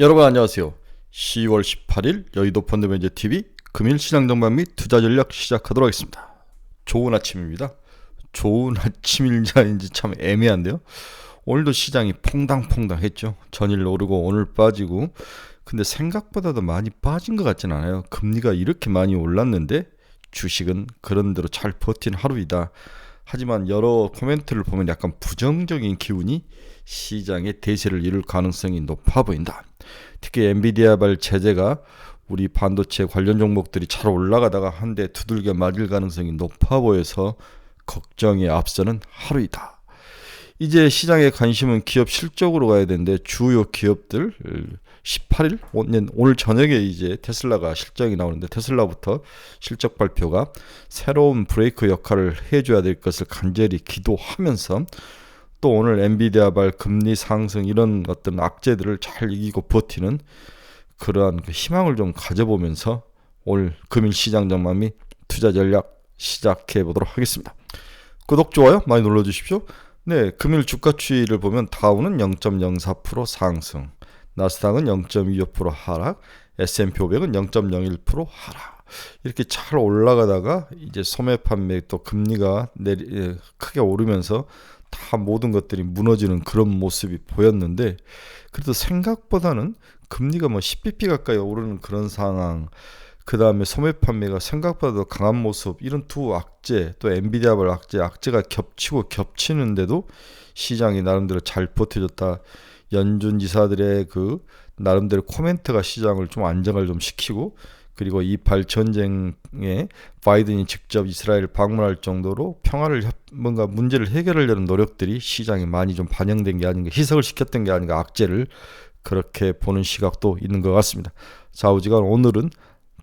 여러분 안녕하세요. 10월 18일 여의도 펀드매니저 TV 금일 시장 전망 및 투자 전략 시작하도록 하겠습니다. 좋은 아침입니다. 좋은 아침일자인지 참 애매한데요. 오늘도 시장이 퐁당퐁당했죠. 전일 오르고 오늘 빠지고 근데 생각보다도 많이 빠진 것 같진 않아요. 금리가 이렇게 많이 올랐는데 주식은 그런대로 잘 버틴 하루이다. 하지만 여러 코멘트를 보면 약간 부정적인 기운이 시장의 대세를 이룰 가능성이 높아 보인다. 특히 엔비디아발 제재가 우리 반도체 관련 종목들이 잘 올라가다가 한 대 두들겨 맞을 가능성이 높아 보여서 걱정에 앞서는 하루이다. 이제 시장의 관심은 기업 실적으로 가야 되는데 주요 기업들 18일 오늘 저녁에 이제 테슬라가 실적이 나오는데 테슬라부터 실적 발표가 새로운 브레이크 역할을 해줘야 될 것을 간절히 기도하면서 또 오늘 엔비디아발 금리 상승 이런 어떤 악재들을 잘 이기고 버티는 그러한 그 희망을 좀 가져보면서 오늘 금일 시장 전망 및 투자 전략 시작해 보도록 하겠습니다. 구독 좋아요 많이 눌러 주십시오. 네, 금일 주가 추이를 보면 다우는 0.04% 상승, 나스닥은 0.25% 하락, S&P 500은 0.01% 하락. 이렇게 잘 올라가다가 이제 소매 판매 또 금리가 내리 예, 크게 오르면서 다 모든 것들이 무너지는 그런 모습이 보였는데 그래도 생각보다는 금리가 뭐 10bp 가까이 오르는 그런 상황 그 다음에 소매 판매가 생각보다 강한 모습 이런 두 악재 또 엔비디아발 악재 악재가 겹치고 겹치는데도 시장이 나름대로 잘 버텨줬다. 연준 지사들의 그 나름대로 코멘트가 시장을 좀 안정을 좀 시키고 그리고 이팔 전쟁에 바이든이 직접 이스라엘 방문할 정도로 평화를 뭔가 문제를 해결하려는 노력들이 시장에 많이 좀 반영된 게 아닌가 희석을 시켰던 게 아닌가 악재를 그렇게 보는 시각도 있는 것 같습니다. 좌우지간 오늘은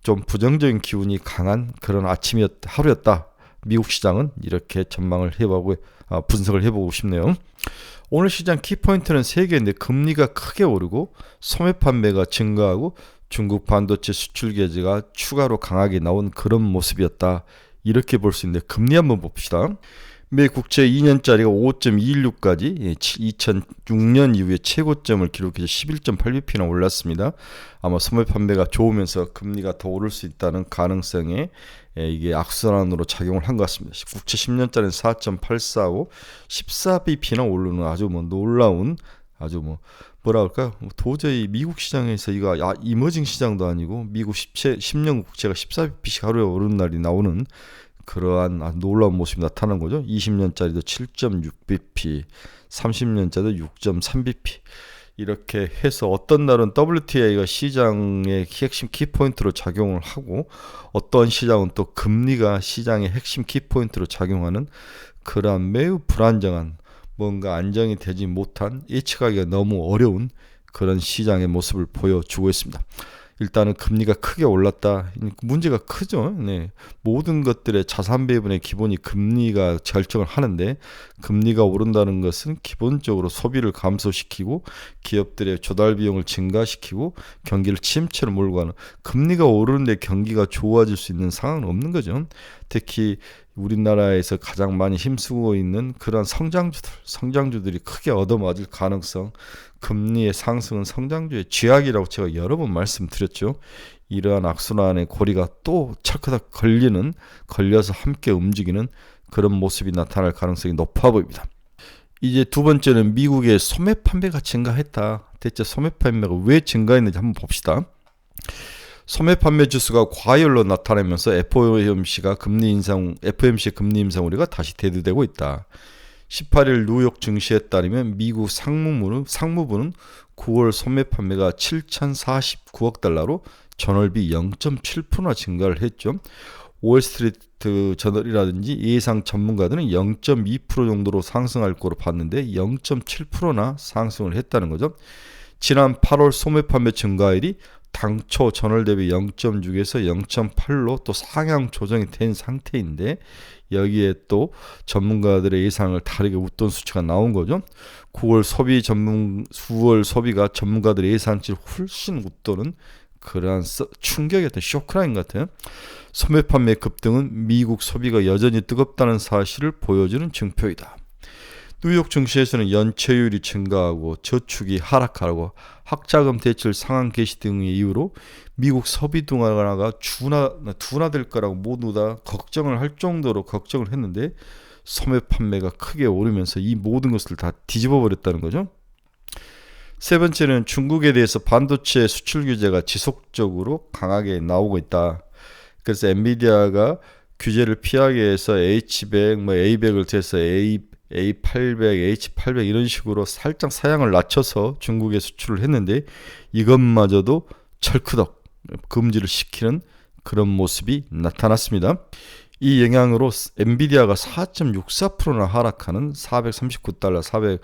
좀 부정적인 기운이 강한 그런 아침이었 하루였다. 미국 시장은 이렇게 전망을 해보고 아, 분석을 해보고 싶네요. 오늘 시장 키포인트는 세 개인데 금리가 크게 오르고 소매 판매가 증가하고 중국 반도체 수출 규제가 추가로 강하게 나온 그런 모습이었다. 이렇게 볼 수 있는데 금리 한번 봅시다. 미 국채 2년짜리가 5.26까지 2006년 이후에 최고점을 기록해서 11.8bp나 올랐습니다. 아마 소매 판매가 좋으면서 금리가 더 오를 수 있다는 가능성에 예, 이게 악순환으로 작용을 한 것 같습니다. 국채 10년짜리는 4.84고 14bp나 오르는 아주 뭐 놀라운 아주 뭐 뭐라 그럴까요? 뭐 도저히 미국 시장에서 이거 아, 이머징 시장도 아니고 미국 10채, 10년 국채가 14bp씩 하루에 오르는 날이 나오는 그러한 아, 놀라운 모습이 나타난 거죠. 20년짜리도 7.6bp, 30년짜리도 6.3bp. 이렇게 해서 어떤 날은 WTI가 시장의 핵심 키포인트로 작용을 하고 어떤 시장은 또 금리가 시장의 핵심 키포인트로 작용하는 그러한 매우 불안정한 뭔가 안정이 되지 못한 예측하기가 너무 어려운 그런 시장의 모습을 보여주고 있습니다. 일단은 금리가 크게 올랐다. 문제가 크죠. 네. 모든 것들의 자산 배분의 기본이 금리가 결정을 하는데 금리가 오른다는 것은 기본적으로 소비를 감소시키고 기업들의 조달 비용을 증가시키고 경기를 침체로 몰고 가는 금리가 오르는데 경기가 좋아질 수 있는 상황은 없는 거죠. 특히 우리나라에서 가장 많이 힘쓰고 있는 그런 성장주들, 성장주들이 크게 얻어맞을 가능성, 금리의 상승은 성장주의 쥐약이라고 제가 여러 번 말씀드렸죠. 이러한 악순환의 고리가 또 찰크닥 걸리는, 걸려서 함께 움직이는 그런 모습이 나타날 가능성이 높아 보입니다. 이제 두 번째는 미국의 소매 판매가 증가했다. 대체 소매 판매가 왜 증가했는지 한번 봅시다. 소매 판매 지수가 과열로 나타나면서 FOMC가 금리 인상 FOMC 금리 인상 우려가 다시 대두되고 있다. 18일 뉴욕 증시에 따르면 미국 상무부는 상무부는 9월 소매 판매가 7,049억 달러로 전월비 0.7%나 증가를 했죠. 월스트리트 저널이라든지 예상 전문가들은 0.2% 정도로 상승할 거로 봤는데 0.7%나 상승을 했다는 거죠. 지난 8월 소매 판매 증가율이 당초 전월 대비 0.6에서 0.8로 또 상향 조정이 된 상태인데 여기에 또 전문가들의 예상을 다르게 웃돈 수치가 나온 거죠. 9월 소비 전문 9월 소비가 전문가들의 예상치를 훨씬 웃도는 그러한 충격이었던 쇼크라인 같아요. 소매 판매 급등은 미국 소비가 여전히 뜨겁다는 사실을 보여주는 증표이다. 뉴욕 증시에서는 연체율이 증가하고 저축이 하락하고 학자금 대출 상한 개시 등의 이유로 미국 소비 둔화가 둔화, 둔화될 거라고 모두 다 걱정을 할 정도로 걱정을 했는데 소매 판매가 크게 오르면서 이 모든 것을 다 뒤집어 버렸다는 거죠. 세 번째는 중국에 대해서 반도체 수출 규제가 지속적으로 강하게 나오고 있다. 그래서 엔비디아가 규제를 피하기 위해서 H100, 뭐 A100을 대해서 A A800, H800 이런 식으로 살짝 사양을 낮춰서 중국에 수출을 했는데 이것마저도 철크덕 금지를 시키는 그런 모습이 나타났습니다. 이 영향으로 엔비디아가 4.64%나 하락하는 439달러, 400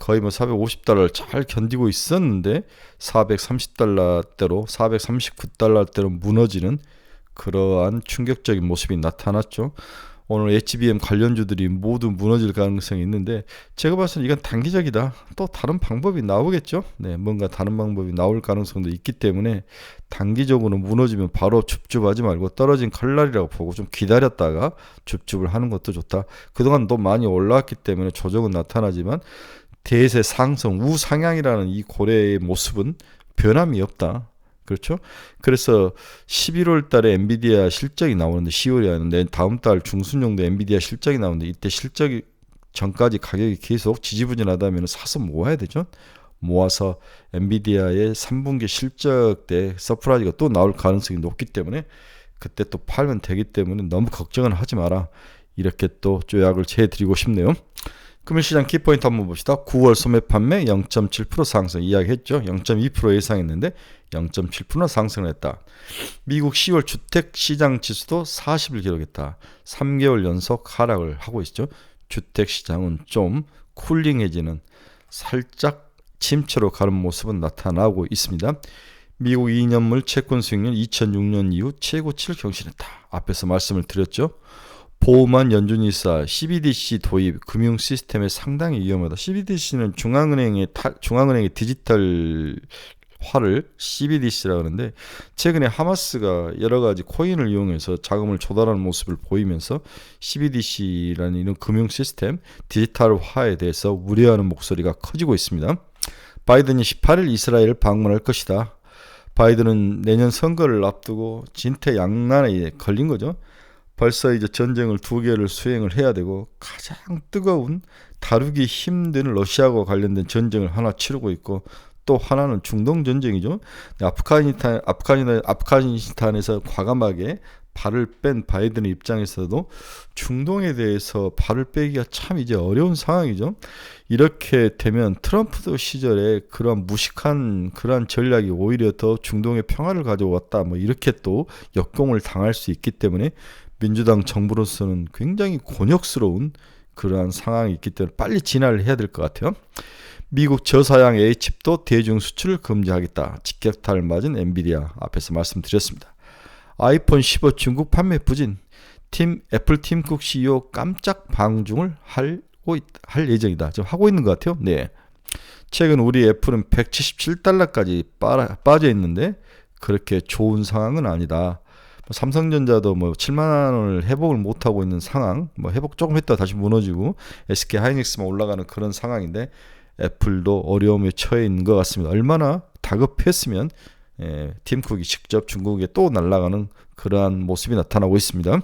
거의 뭐 450달러를 잘 견디고 있었는데 430달러대로 439달러대로 무너지는 그러한 충격적인 모습이 나타났죠. 오늘 HBM 관련주들이 모두 무너질 가능성이 있는데 제가 봐서는 이건 단기적이다. 또 다른 방법이 나오겠죠. 네, 뭔가 다른 방법이 나올 가능성도 있기 때문에 단기적으로 무너지면 바로 줍줍하지 말고 떨어진 칼날이라고 보고 좀 기다렸다가 줍줍을 하는 것도 좋다. 그동안 또 많이 올라왔기 때문에 조정은 나타나지만 대세 상승 우상향이라는 이 고래의 모습은 변함이 없다. 그렇죠? 그래서 11월 달에 엔비디아 실적이 나오는데 10월이 아닌데 다음 달 중순 정도 엔비디아 실적이 나오는데 이때 실적이 전까지 가격이 계속 지지부진하다면 사서 모아야 되죠. 모아서 엔비디아의 3분기 실적 때 서프라이즈가 또 나올 가능성이 높기 때문에 그때 또 팔면 되기 때문에 너무 걱정은 하지 마라. 이렇게 또 조약을 재드리고 싶네요. 금일시장 키포인트 한번 봅시다. 9월 소매 판매 0.7% 상승 이야기했죠. 0.2% 예상했는데 0.7% 상승했다. 미국 10월 주택 시장 지수도 40을 기록했다. 3개월 연속 하락을 하고 있죠. 주택 시장은 좀 쿨링해지는 살짝 침체로 가는 모습은 나타나고 있습니다. 미국 2년물 채권 수익률 2006년 이후 최고치를 경신했다. 앞에서 말씀을 드렸죠. 보호만 연준이사 CBDC 도입 금융 시스템에 상당히 위험하다. CBDC는 중앙은행의 타, 중앙은행의 디지털 화를 CBDC라고 하는데 최근에 하마스가 여러 가지 코인을 이용해서 자금을 조달하는 모습을 보이면서 CBDC라는 이런 금융 시스템 디지털화에 대해서 우려하는 목소리가 커지고 있습니다. 바이든이 18일 이스라엘을 방문할 것이다. 바이든은 내년 선거를 앞두고 진퇴양난에 걸린 거죠. 벌써 이제 전쟁을 두 개를 수행을 해야 되고 가장 뜨거운 다루기 힘든 러시아와 관련된 전쟁을 하나 치르고 있고 또 하나는 중동 전쟁이죠. 아프가니스탄 아프가니스탄 아프가니스탄에서 과감하게 발을 뺀 바이든 입장에서도 중동에 대해서 발을 빼기가 참 이제 어려운 상황이죠. 이렇게 되면 트럼프 시절에 그런 무식한 그러한 전략이 오히려 더 중동의 평화를 가져왔다. 뭐 이렇게 또 역공을 당할 수 있기 때문에 민주당 정부로서는 굉장히 곤욕스러운 그러한 상황이 있기 때문에 빨리 진화를 해야 될 것 같아요. 미국 저사양 A칩도 대중 수출을 금지하겠다. 직격탄을 맞은 엔비디아 앞에서 말씀드렸습니다. 아이폰 15 중국 판매 부진. 팀 애플 팀쿡 CEO 깜짝 방중을 하고 있, 할 예정이다. 지금 하고 있는 것 같아요. 네. 최근 우리 애플은 177달러까지 빠, 빠져 있는데 그렇게 좋은 상황은 아니다. 뭐 삼성전자도 뭐 7만 원을 회복을 못 하고 있는 상황, 뭐 회복 조금 했다 다시 무너지고 SK 하이닉스만 올라가는 그런 상황인데 애플도 어려움에 처해 있는 것 같습니다. 얼마나 다급했으면 예, 팀쿡이 직접 중국에 또 날아가는 그러한 모습이 나타나고 있습니다.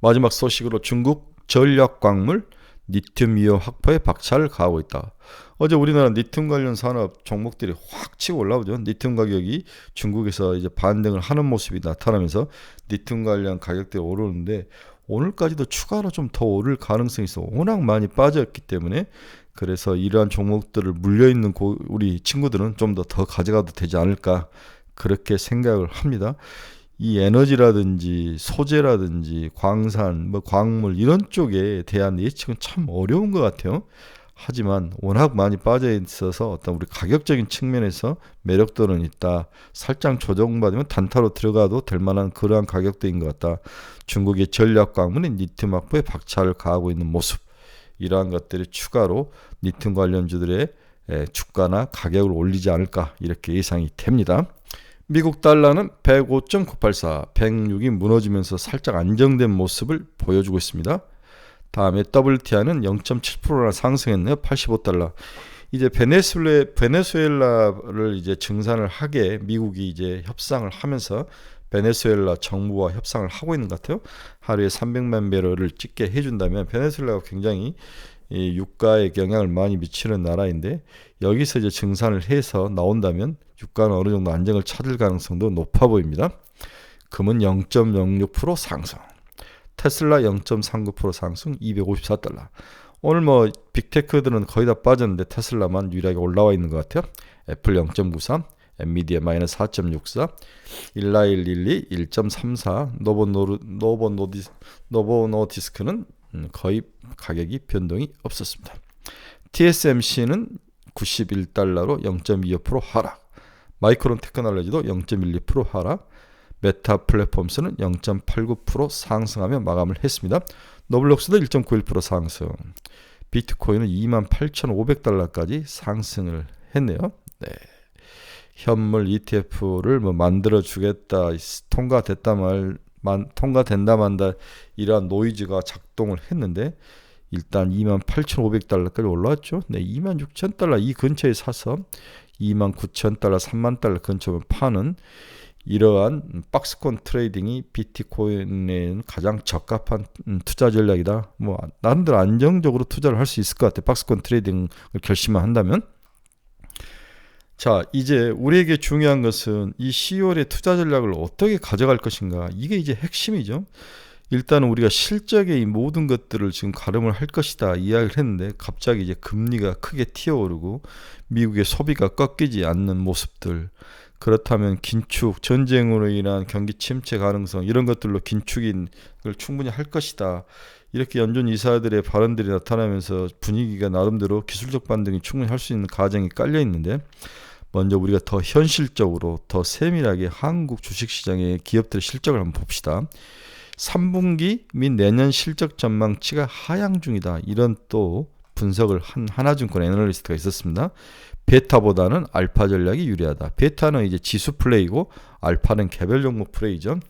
마지막 소식으로 중국 전력 광물 리튬 이온 확보에 박차를 가하고 있다. 어제 우리나라 리튬 관련 산업 종목들이 확 치고 올라오죠. 리튬 가격이 중국에서 이제 반등을 하는 모습이 나타나면서 리튬 관련 가격들이 오르는데 오늘까지도 추가로 좀 더 오를 가능성이 있어. 워낙 많이 빠졌기 때문에 그래서 이러한 종목들을 물려 있는 우리 친구들은 좀 더 더 가져가도 되지 않을까 그렇게 생각을 합니다. 이 에너지라든지 소재라든지 광산, 뭐 광물 이런 쪽에 대한 예측은 참 어려운 것 같아요. 하지만 워낙 많이 빠져 있어서 어떤 우리 가격적인 측면에서 매력도는 있다. 살짝 조정받으면 단타로 들어가도 될 만한 그러한 가격대인 것 같다. 중국의 전략 광물인 리튬 확보에 박차를 가하고 있는 모습. 이러한 것들이 추가로 리튬 관련주들의 주가나 가격을 올리지 않을까 이렇게 예상이 됩니다. 미국 달러는 105.984, 106이 무너지면서 살짝 안정된 모습을 보여주고 있습니다. 다음에 WTI는 0.7%나 상승했네요. 85달러. 이제 베네수엘라 베네수엘라를 이제 증산을 하게 미국이 이제 협상을 하면서 베네수엘라 정부와 협상을 하고 있는 것 같아요. 하루에 300만 배럴을 찍게 해준다면 베네수엘라가 굉장히 이 유가에 영향을 많이 미치는 나라인데 여기서 이제 증산을 해서 나온다면 유가는 어느 정도 안정을 찾을 가능성도 높아 보입니다. 금은 0.06% 상승. 테슬라 0.39% 상승 254달러. 오늘 뭐 빅테크들은 거의 다 빠졌는데 테슬라만 유일하게 올라와 있는 것 같아요. 애플 0.93, 엔미디아 마이너스 4.64, 일라일릴리 1.34, 노보노르 노보노디 노보노디스크는 음, 거의 가격이 변동이 없었습니다. TSMC는 91달러로 0.25% 하락. 마이크론 테크놀로지도 0.12% 하락. 메타 플랫폼스는 0.89% 상승하며 마감을 했습니다. 노블록스도 1.91% 상승. 비트코인은 28,500달러까지 상승을 했네요. 네. 현물 ETF를 뭐 만들어 주겠다 통과됐다 말 만, 통과된다 만다 이러한 노이즈가 작동을 했는데 일단 28,500달러까지 올라왔죠. 네, 26,000달러 이 근처에 사서 29,000달러, 3만 달러 근처에 파는 이러한 박스권 트레이딩이 비트코인에는 가장 적합한 음, 투자 전략이다. 뭐 나름대로 안정적으로 투자를 할 수 있을 것 같아. 박스권 트레이딩을 결심만 한다면. 자, 이제 우리에게 중요한 것은 이 10월의 투자 전략을 어떻게 가져갈 것인가. 이게 이제 핵심이죠. 일단 우리가 실적의 이 모든 것들을 지금 가름을 할 것이다 이야기를 했는데 갑자기 이제 금리가 크게 튀어오르고 미국의 소비가 꺾이지 않는 모습들 그렇다면 긴축, 전쟁으로 인한 경기 침체 가능성 이런 것들로 긴축을 충분히 할 것이다. 이렇게 연준 이사들의 발언들이 나타나면서 분위기가 나름대로 기술적 반등이 충분히 할 수 있는 가정이 깔려 있는데 먼저 우리가 더 현실적으로 더 세밀하게 한국 주식시장의 기업들의 실적을 한번 봅시다. 3분기 및 내년 실적 전망치가 하향 중이다. 이런 또 분석을 한 하나증권 애널리스트가 있었습니다. 베타보다는 알파 전략이 유리하다. 베타는 이제 지수 플레이고 알파는 개별 종목 플레이죠.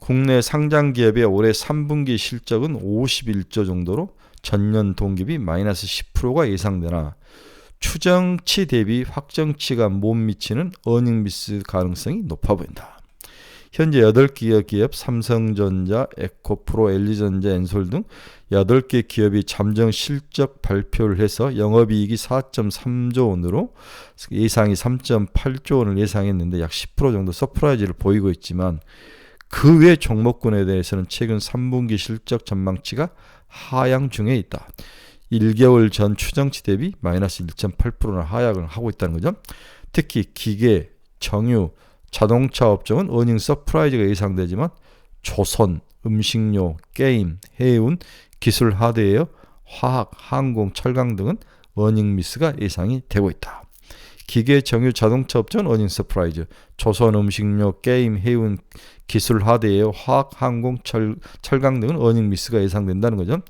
국내 상장 기업의 올해 3분기 실적은 51조 정도로 전년 동기비 마이너스 10%가 예상되나 추정치 대비 확정치가 못 미치는 어닝 미스 가능성이 높아 보인다. 현재 8개 기업 삼성전자, 에코프로, LG전자, 엔솔 등 8개 기업이 잠정 실적 발표를 해서 영업이익이 4.3조 원으로 예상이 3.8조 원을 예상했는데 약 10% 정도 서프라이즈를 보이고 있지만 그 외 종목군에 대해서는 최근 3분기 실적 전망치가 하향 중에 있다. 1개월 전 추정치 대비 마이너스 1.8%나 하향을 하고 있다는 거죠. 특히 기계, 정유, 자동차 업종은 어닝 서프라이즈가 예상되지만 조선, 음식료, 게임, 해운, 기술 하드웨어, 화학, 항공, 철강 등은 어닝 미스가 예상이 되고 있다. 기계, 정유, 자동차 업종은 어닝 서프라이즈, 조선, 음식료, 게임, 해운, 기술 하드웨어, 화학, 항공, 철, 철강 등은 어닝 미스가 예상된다는 거죠.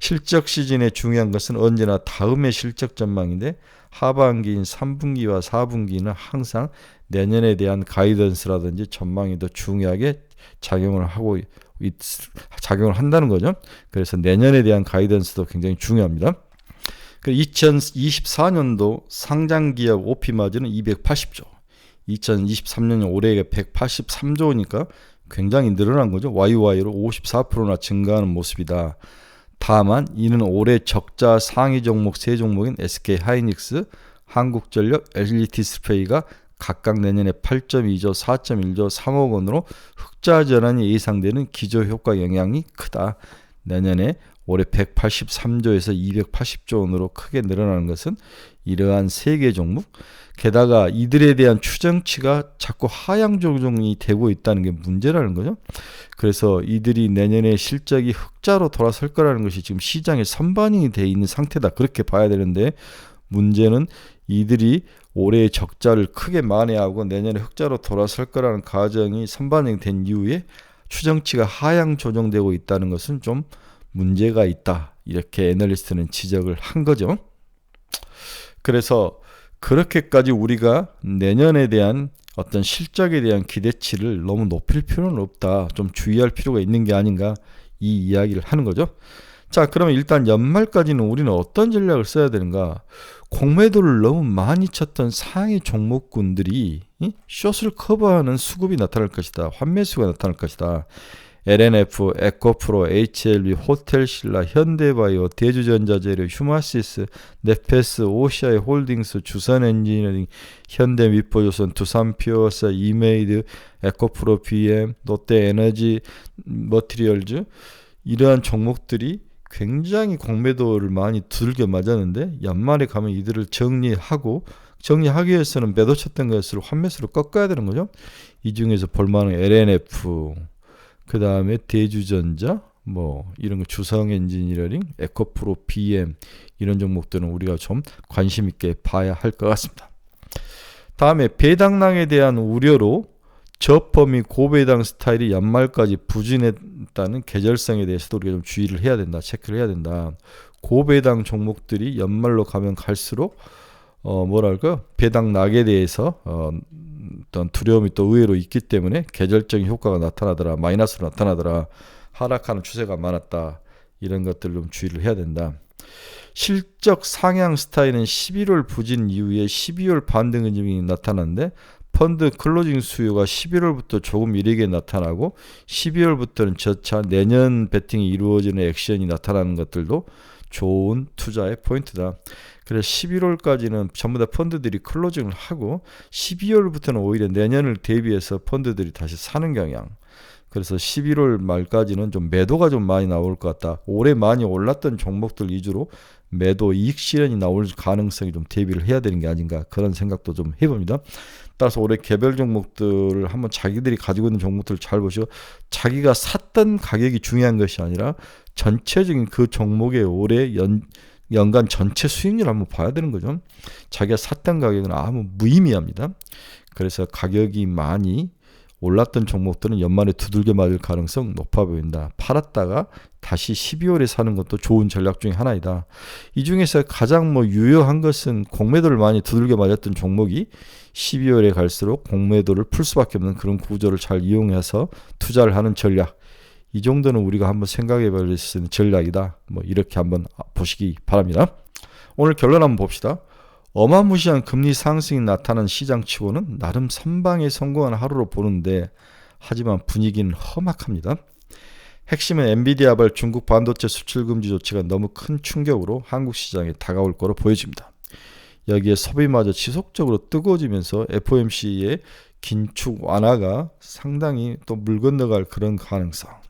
실적 시즌에 중요한 것은 언제나 다음의 실적 전망인데 하반기인 3분기와 4분기는 항상 내년에 대한 가이던스라든지 전망이 더 중요하게 작용을 하고 있, 작용을 한다는 거죠. 그래서 내년에 대한 가이던스도 굉장히 중요합니다. 2024년도 그 상장 기업 OP 마진은 280조. 2023년 올해 183조니까 굉장히 늘어난 거죠. YY로 54%나 증가하는 모습이다. 다만 이는 올해 적자 상위 종목 세 종목인 SK 하이닉스, 한국전력, LG 디스플레이가 각각 내년에 8.2조, 4.1조, 3억 원으로 흑자 전환이 예상되는 기저 효과 영향이 크다. 내년에 올해 183조에서 280조 원으로 크게 늘어나는 것은 이러한 세 개 종목 게다가 이들에 대한 추정치가 자꾸 하향 조정이 되고 있다는 게 문제라는 거죠. 그래서 이들이 내년에 실적이 흑자로 돌아설 거라는 것이 지금 시장에 선반영이 돼 있는 상태다. 그렇게 봐야 되는데 문제는 이들이 올해 적자를 크게 만회하고 내년에 흑자로 돌아설 거라는 가정이 선반영이 된 이후에 추정치가 하향 조정되고 있다는 것은 좀 문제가 있다. 이렇게 애널리스트는 지적을 한 거죠. 그래서 그렇게까지 우리가 내년에 대한 어떤 실적에 대한 기대치를 너무 높일 필요는 없다. 좀 주의할 필요가 있는 게 아닌가 이 이야기를 하는 거죠. 자, 그러면 일단 연말까지는 우리는 어떤 전략을 써야 되는가? 공매도를 너무 많이 쳤던 상위 종목군들이 숏을 커버하는 수급이 나타날 것이다. 환매수가 나타날 것이다. LNF, 에코프로, HLB, 호텔신라, 현대바이오, 대주전자재료, 휴마시스, 네페스, 오시아이 홀딩스, 주산엔지니어링, 현대미포조선, 두산피어사, 이메이드, 에코프로 BM, 롯데에너지 머티리얼즈 이러한 종목들이 굉장히 공매도를 많이 두들겨 맞았는데 연말에 가면 이들을 정리하고 정리하기 위해서는 매도 쳤던 것을 환매수로 꺾어야 되는 거죠. 이 중에서 볼만한 LNF, 그 다음에 대주전자, 뭐 이런 거 주성 엔지니어링, 에코프로 BM 이런 종목들은 우리가 좀 관심 있게 봐야 할 것 같습니다. 다음에 배당량에 대한 우려로 저펌이 고배당 스타일이 연말까지 부진했다는 계절성에 대해서도 우리가 좀 주의를 해야 된다, 체크를 해야 된다. 고배당 종목들이 연말로 가면 갈수록 어 뭐랄까 배당 낙에 대해서 어 어떤 두려움이 또 의외로 있기 때문에 계절적인 효과가 나타나더라, 마이너스로 나타나더라, 하락하는 추세가 많았다 이런 것들을 좀 주의를 해야 된다. 실적 상향 스타일은 11월 부진 이후에 12월 반등 흔적이 나타났는데 펀드 클로징 수요가 11월부터 조금 이르게 나타나고 12월부터는 저차 내년 베팅이 이루어지는 액션이 나타나는 것들도 좋은 투자의 포인트다. 그래서 11월까지는 전부 다 펀드들이 클로징을 하고 12월부터는 오히려 내년을 대비해서 펀드들이 다시 사는 경향. 그래서 11월 말까지는 좀 매도가 좀 많이 나올 것 같다. 올해 많이 올랐던 종목들 위주로 매도 이익 실현이 나올 가능성이 좀 대비를 해야 되는 게 아닌가 그런 생각도 좀 해봅니다. 따라서 올해 개별 종목들을 한번 자기들이 가지고 있는 종목들을 잘 보시고 자기가 샀던 가격이 중요한 것이 아니라 전체적인 그 종목의 올해 연 연간 전체 수익률 한번 봐야 되는 거죠. 자기가 샀던 가격은 아무 무의미합니다. 그래서 가격이 많이 올랐던 종목들은 연말에 두들겨 맞을 가능성 높아 보인다. 팔았다가 다시 12월에 사는 것도 좋은 전략 중의 하나이다. 이 중에서 가장 뭐 유효한 것은 공매도를 많이 두들겨 맞았던 종목이 12월에 갈수록 공매도를 풀 수밖에 없는 그런 구조를 잘 이용해서 투자를 하는 전략. 이 정도는 우리가 한번 생각해 볼 수 있는 전략이다. 뭐 이렇게 한번 보시기 바랍니다. 오늘 결론 한번 봅시다. 어마무시한 금리 상승이 나타난 시장치고는 나름 선방에 성공한 하루로 보는데 하지만 분위기는 험악합니다. 핵심은 엔비디아 발 중국 반도체 수출 금지 조치가 너무 큰 충격으로 한국 시장에 다가올 거로 보여집니다. 여기에 소비마저 지속적으로 뜨거워지면서 FOMC의 긴축 완화가 상당히 또 물 건너갈 그런 가능성.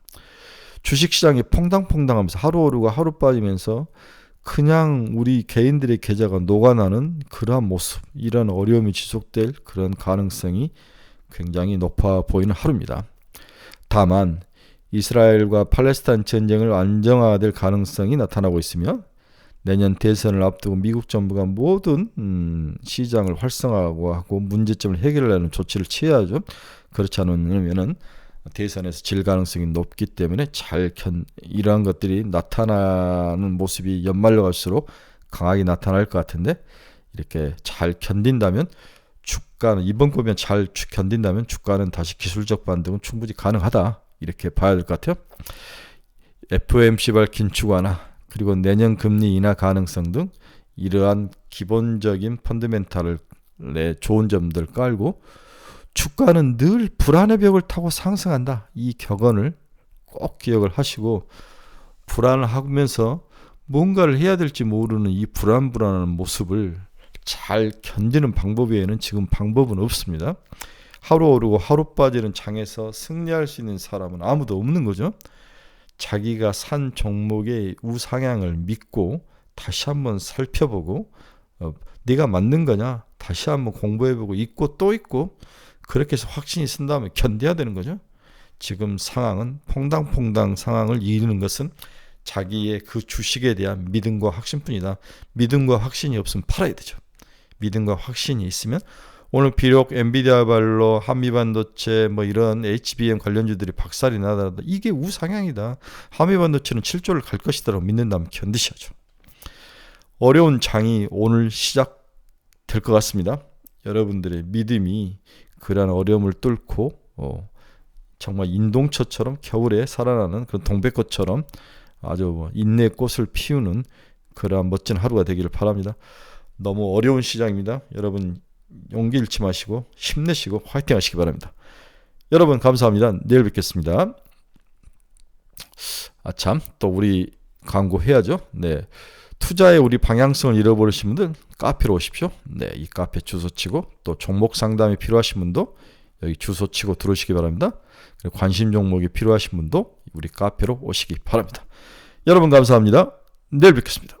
주식시장이 퐁당퐁당하면서 하루 오르고 하루 빠지면서 그냥 우리 개인들의 계좌가 녹아나는 그러한 모습, 이런 어려움이 지속될 그런 가능성이 굉장히 높아 보이는 하루입니다. 다만 이스라엘과 팔레스타인 전쟁을 안정화될 가능성이 나타나고 있으며 내년 대선을 앞두고 미국 정부가 모든 음, 시장을 활성화하고 문제점을 해결하는 조치를 취해야죠. 그렇지 않으면은 대선에서 질 가능성이 높기 때문에 잘 견, 이러한 것들이 나타나는 모습이 연말로 갈수록 강하게 나타날 것 같은데 이렇게 잘 견딘다면 주가는 이번 보면 잘 견딘다면 주가는 다시 기술적 반등은 충분히 가능하다 이렇게 봐야 될 것 같아요. FOMC 발긴 추가나 그리고 내년 금리 인하 가능성 등 이러한 기본적인 펀드멘탈을 좋은 점들 깔고 주가는 늘 불안의 벽을 타고 상승한다. 이 격언을 꼭 기억을 하시고 불안을 하면서 뭔가를 해야 될지 모르는 이 불안불안한 모습을 잘 견디는 방법 외에는 지금 방법은 없습니다. 하루 오르고 하루 빠지는 장에서 승리할 수 있는 사람은 아무도 없는 거죠. 자기가 산 종목의 우상향을 믿고 다시 한번 살펴보고 어, 네가 맞는 거냐 다시 한번 공부해보고 있고 또 있고 그렇게 해서 확신이 쓴 다음에 견뎌야 되는 거죠. 지금 상황은 퐁당퐁당 상황을 이기는 것은 자기의 그 주식에 대한 믿음과 확신뿐이다. 믿음과 확신이 없으면 팔아야 되죠. 믿음과 확신이 있으면 오늘 비록 엔비디아 발로 한미반도체 뭐 이런 HBM 관련주들이 박살이 나더라도 이게 우상향이다. 한미반도체는 7조를 갈 것이다라고 믿는다면 견디셔야죠. 어려운 장이 오늘 시작될 것 같습니다. 여러분들의 믿음이 그러한 어려움을 뚫고 어, 정말 인동처처럼 겨울에 살아나는 그런 동백꽃처럼 아주 뭐 인내 꽃을 피우는 그러한 멋진 하루가 되기를 바랍니다. 너무 어려운 시장입니다. 여러분 용기 잃지 마시고 힘내시고 화이팅 하시기 바랍니다. 여러분 감사합니다. 내일 뵙겠습니다. 아참 또 우리 광고 해야죠. 네. 투자의 우리 방향성을 잃어버리신 분들 카페로 오십시오. 네, 이 카페 주소 치고 또 종목 상담이 필요하신 분도 여기 주소 치고 들어오시기 바랍니다. 그리고 관심 종목이 필요하신 분도 우리 카페로 오시기 바랍니다. 여러분 감사합니다. 내일 뵙겠습니다.